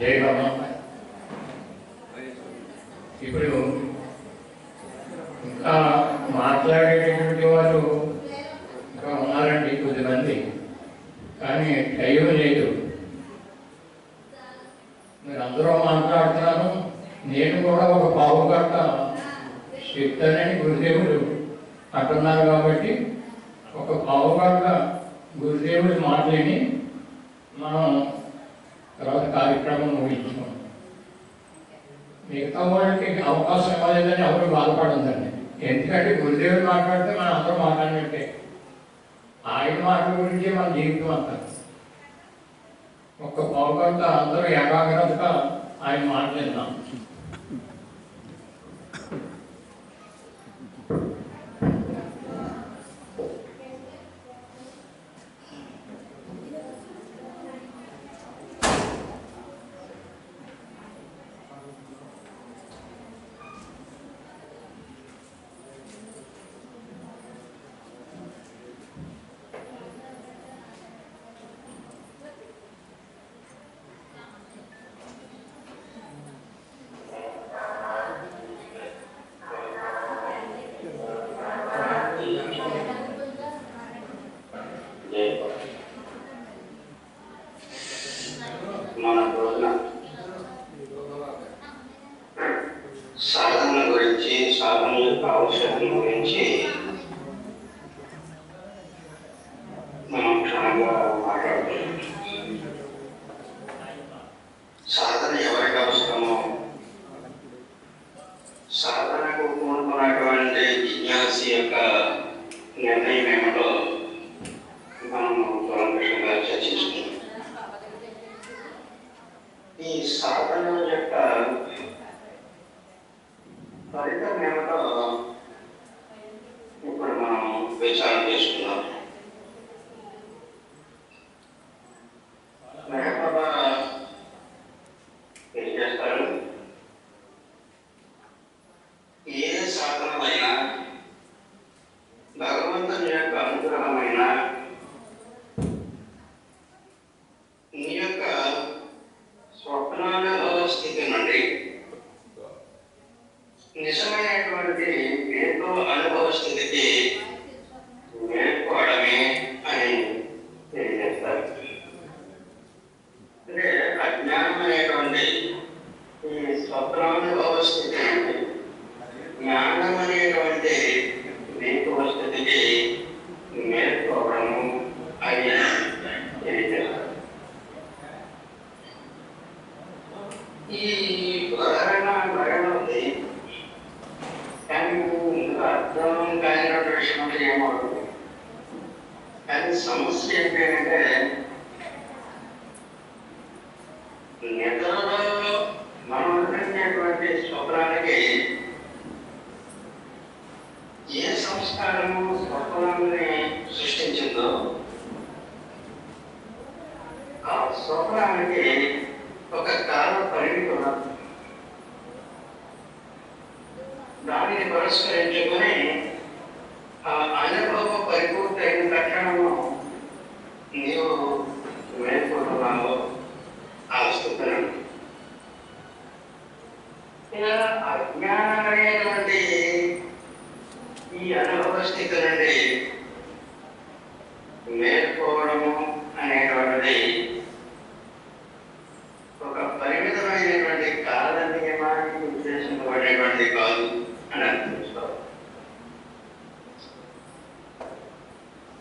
జై బాబా ఇప్పుడు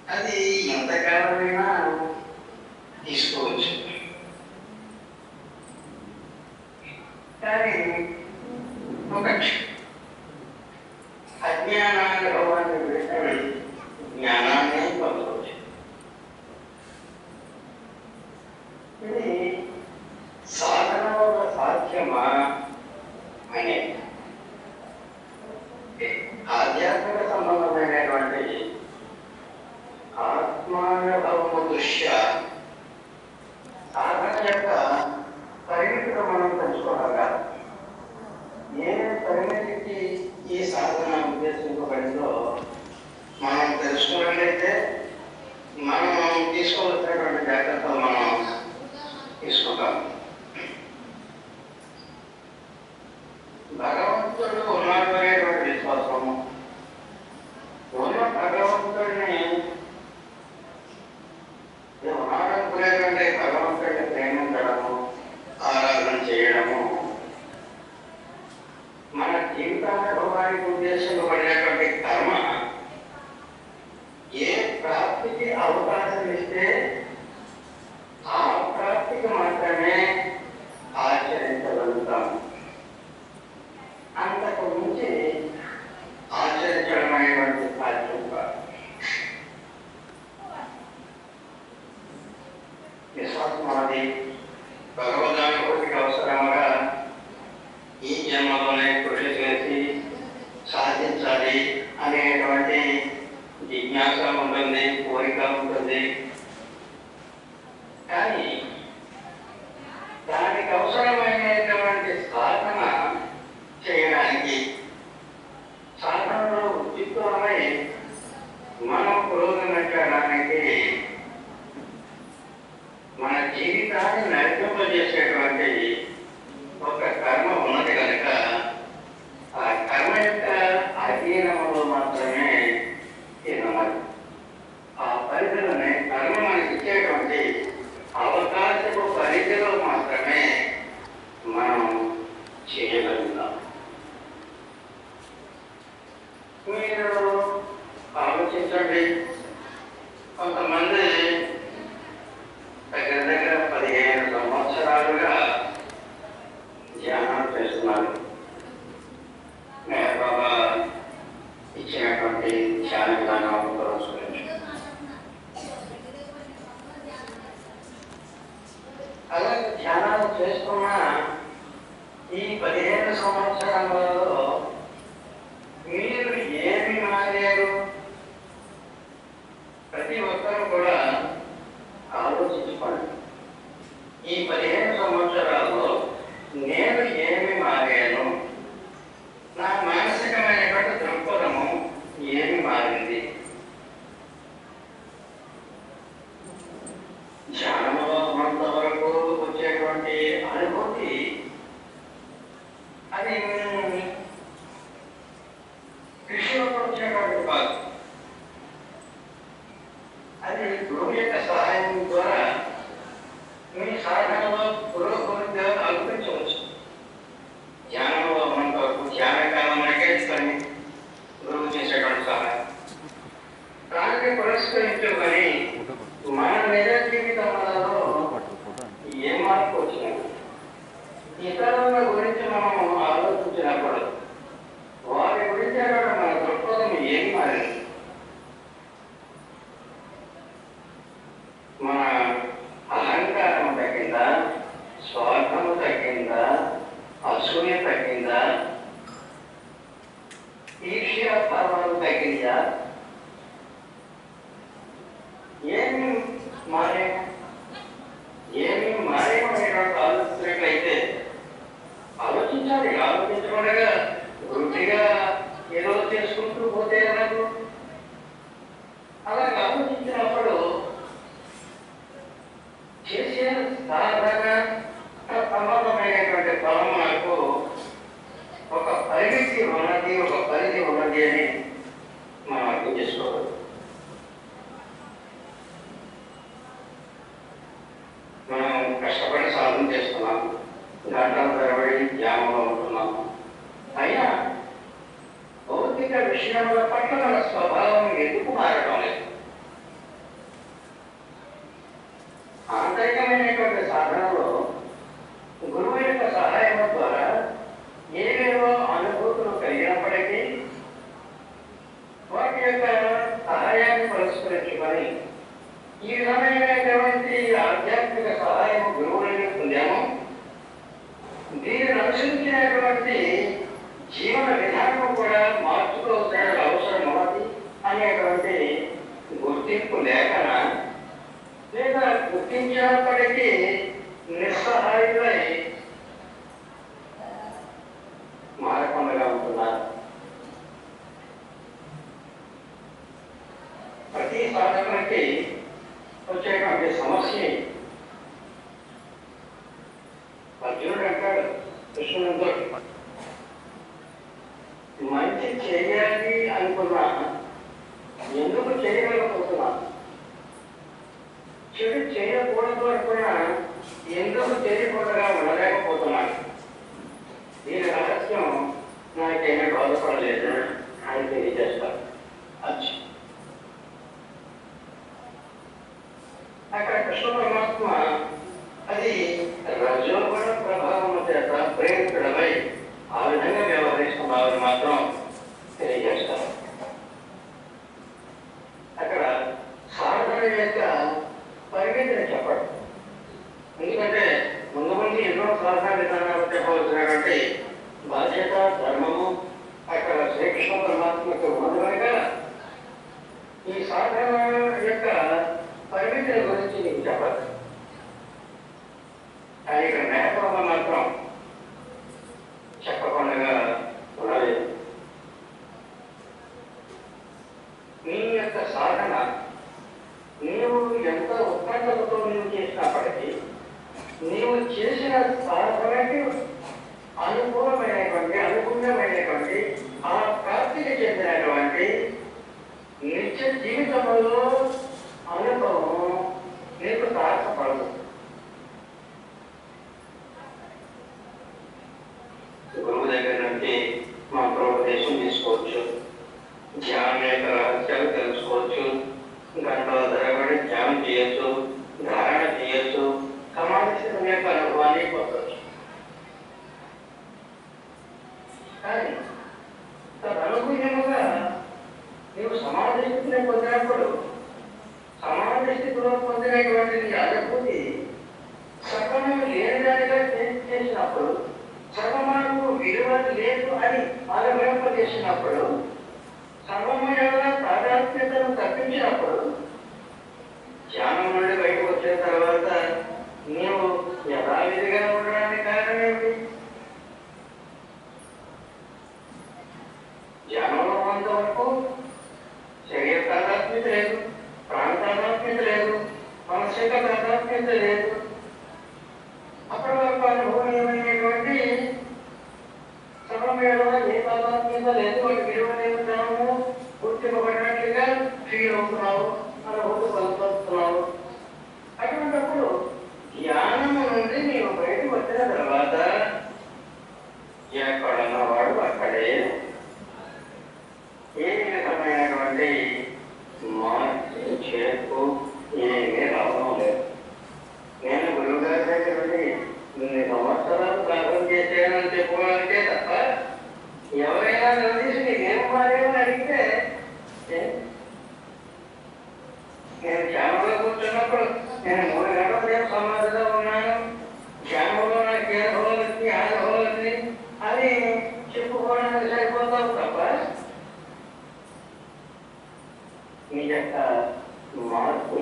అది ఎంతకాలమైనా తీసుకోవచ్చు లోపలనే కృషి చేసి సాధించాలి అనేటువంటి జిజ్ఞాస ఉంటుంది కోరిక ఉంటుంది కొంతమంది అర్జునుడు అంటాడు మంచి చేయాలి అనుకున్నా ఎందుకు చేయలేకపోతున్నా? చెడు చేయకూడదు అనుకున్నా ఎందుకు చేయకుండా ఉండలేకపోతున్నాను దీని Ini sangat enak, ya kan? Tapi ini tidak berhenti, ini dapat. Tapi karena apa, Mama Trump?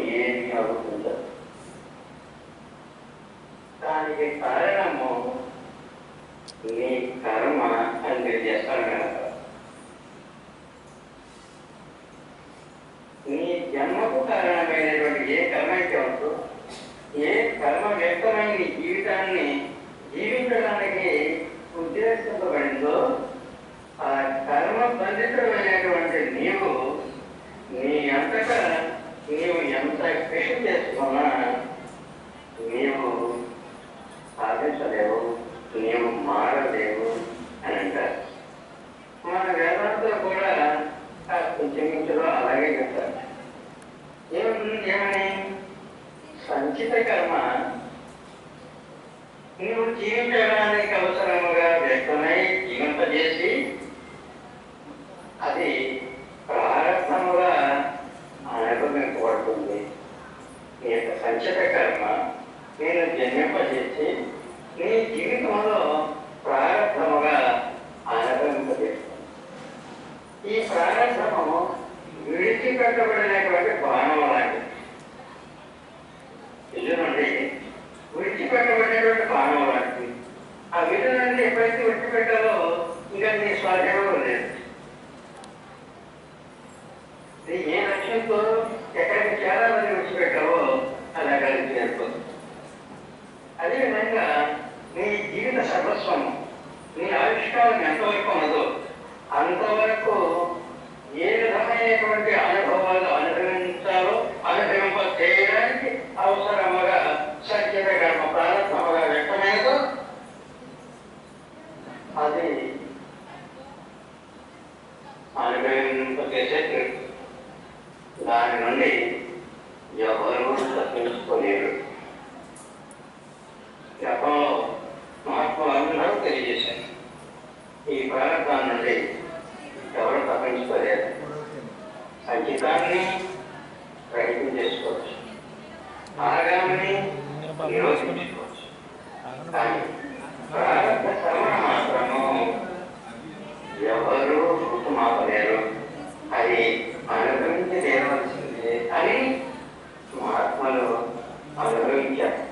inhale జీవితకర్మ నువ్వు జీవితంగా అదేవిధంగా నీ జీవిత సర్వస్వం నీ ఆవిష్కారం ఎంతవరకు ఉన్నదో అంతవరకు ఏ విధమైనటువంటి అనుభవాలు అనుభవించాలో అనుభవింప చేయడానికి అవసరముగా సంచిత కర్మ ప్రారంభముగా వ్యక్తమైనదో అది అనుభవింప దాని నుండి ఎవరు తప్పించుకోలేరు. మహాత్ములందరూ తెలియజేశారు ఈ భారతం నుండి ఎవరు తప్పించుకోలేరు సంచితాన్ని ప్రయత్నం చేసుకోవచ్చు. మార్గాన్ని నిరోధించుకోవచ్చు కానీ భారత కర్మ మాత్రము ఎవరు మాపలేరు అది అనుభవించలేవలసిందే. అని మహాత్ములు అనుభవించారు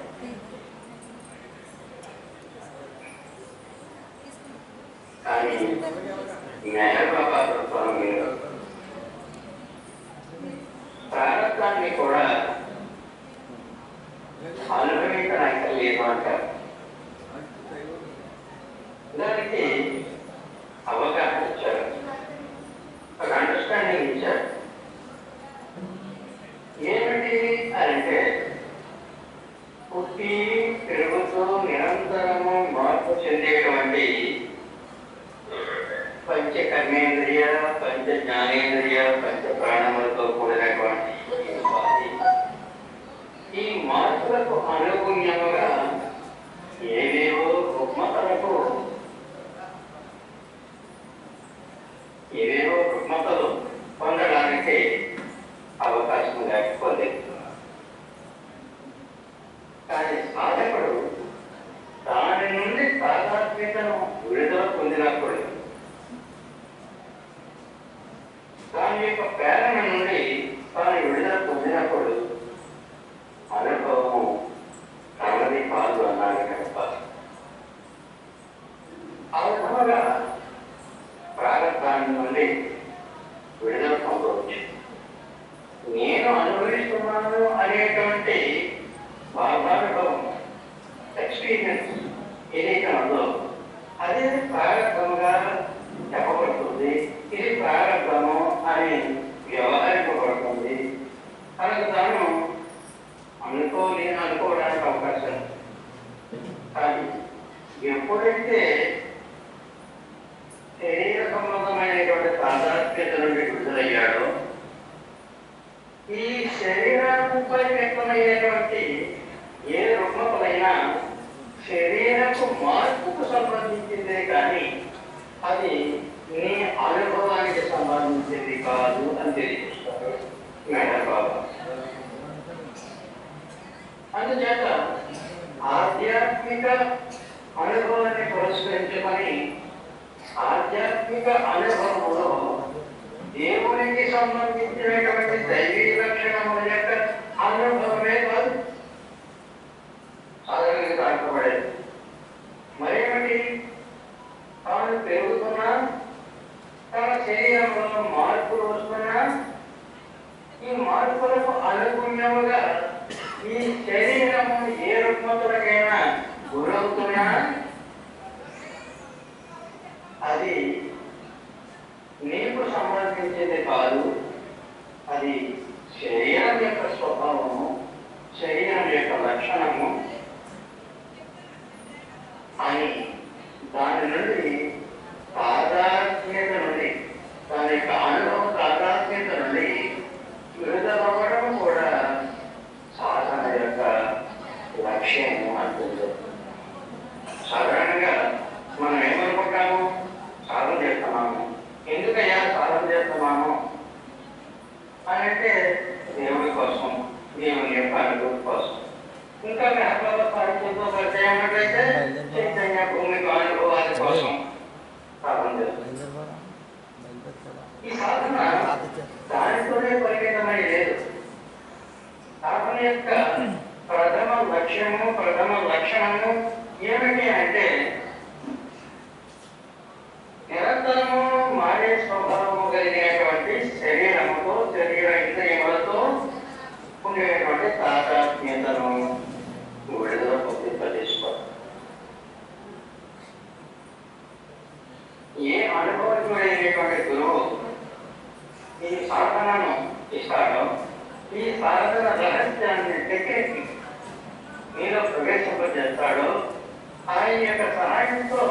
ఎక్స్పీరియన్స్ ఏదైతే ఉందో అదే ప్రారంభంగా చెప్పబడుతుంది. ఇది ప్రారంభము అని వ్యవహరింపబడుతుంది. తనకు తాను అనుకోని అనుకోవడానికి అవకాశం కానీ ఎప్పుడైతే శరీర సంబంధమైనటువంటి సాధారణ నుండి విడుదలయ్యాడో ఈ శరీరానికి వ్యక్తమైనటువంటి ఏ రుగ్మతలైనా శరీరపు మార్పుకు సంబంధించిందే కానీ అది నీ అనుభవానికి సంబంధించింది కాదు అని తెలియజేస్తారు మేడం అందుచేత ఆధ్యాత్మిక అనుభవాన్ని పురస్కరించమని ఆధ్యాత్మిక అనుభవంలో దేవునికి సంబంధించినటువంటి దైవీ గురవుతున్నా అది నీకు సంబంధించింది కాదు. అది శరీరం యొక్క స్వభావము శరీరం యొక్క లక్షణము అని దాని నుండి సాధారణ ఈ సాధనను ఇస్తాడో ఈ సాధన రహస్యాన్ని దగ్గరికి మీలో ప్రవేశింపజేస్తాడో ఆయన యొక్క సహాయంతో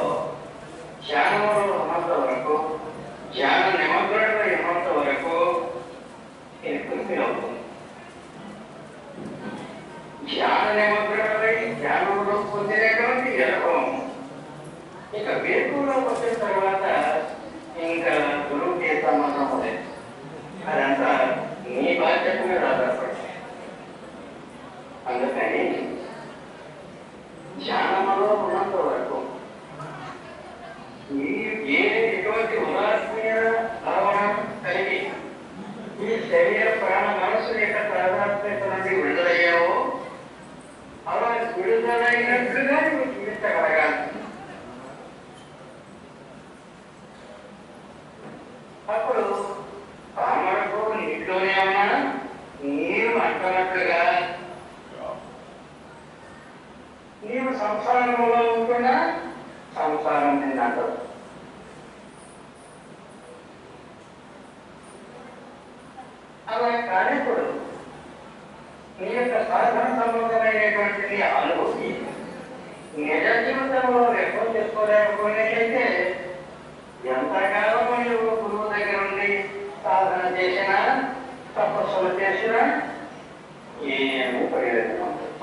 ధ్యానంలో ఉన్నంత వరకు ధ్యాన నిమగ్నంలో ఉన్నంత వరకు ఇది పూర్తి అవుతుంది ధ్యాన నిమగ్నమై ధ్యానంలో పొందినటువంటి అనుభవం. ఇక వేకులో వచ్చిన తర్వాత ఇంకా గురువుకి సంబంధం లేదు. అదంతా నీ బాధ్యత మీద ఆధారపడి అందుకని ధ్యానంలో ఉన్నంత వరకు ఈ ఏ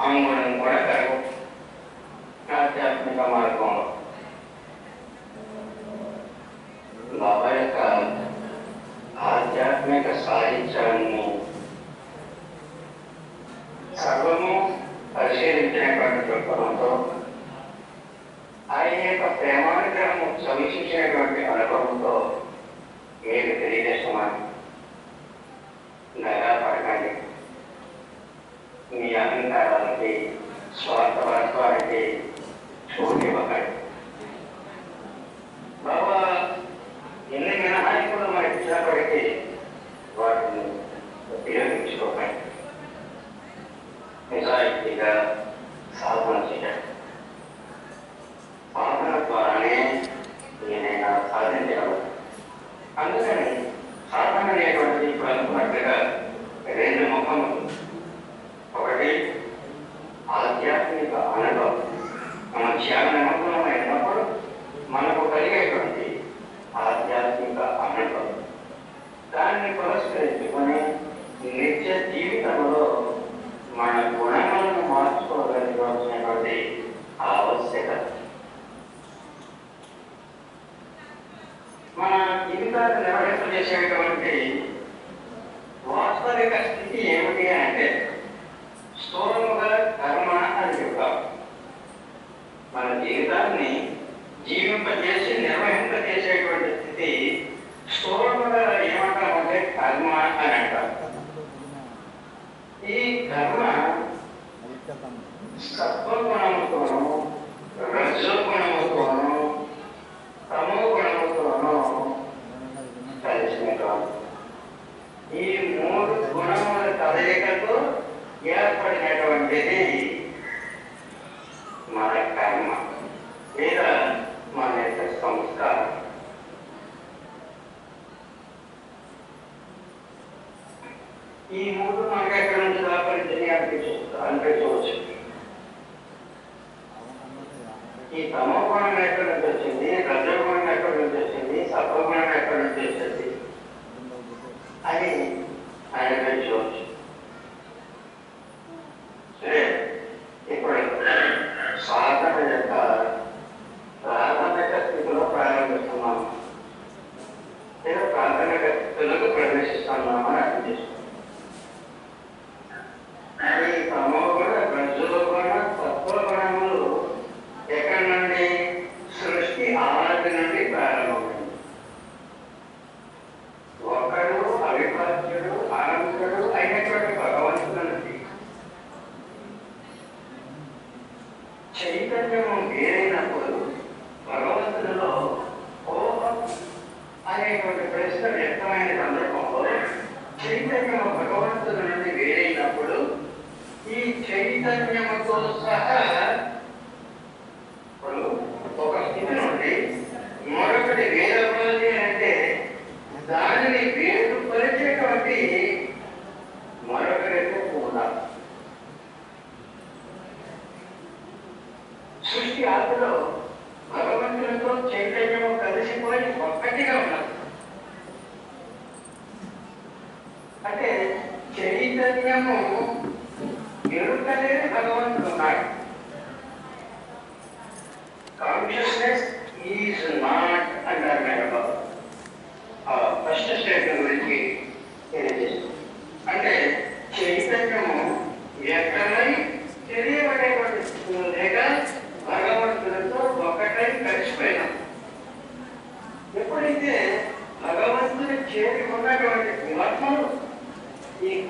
அவங்களும் கூட ஆத்தியாத்மிகமாக இருக்கும் బాబా యొక్క ఆధ్యాత్మిక సాహిత్యాన్ని సర్వము పరిశీలించినటువంటి దృక్పథంతో ఆయన యొక్క ప్రేమానుగ్రహము సమీక్షించినటువంటి అనుభవంతో మీకు తెలియజేస్తున్నాను నగా పడకండి 宮に並べて、座ったまら座れて、そうでばかり。bahwa ini menahan ekonomi bisa berarti warna tidak dicoba. Misalnya tiga sahabat tidak.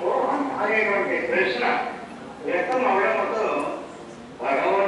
పూర్వం అనేటువంటి ప్రశ్న వ్యక్తం అవడంతో భగవంతుడు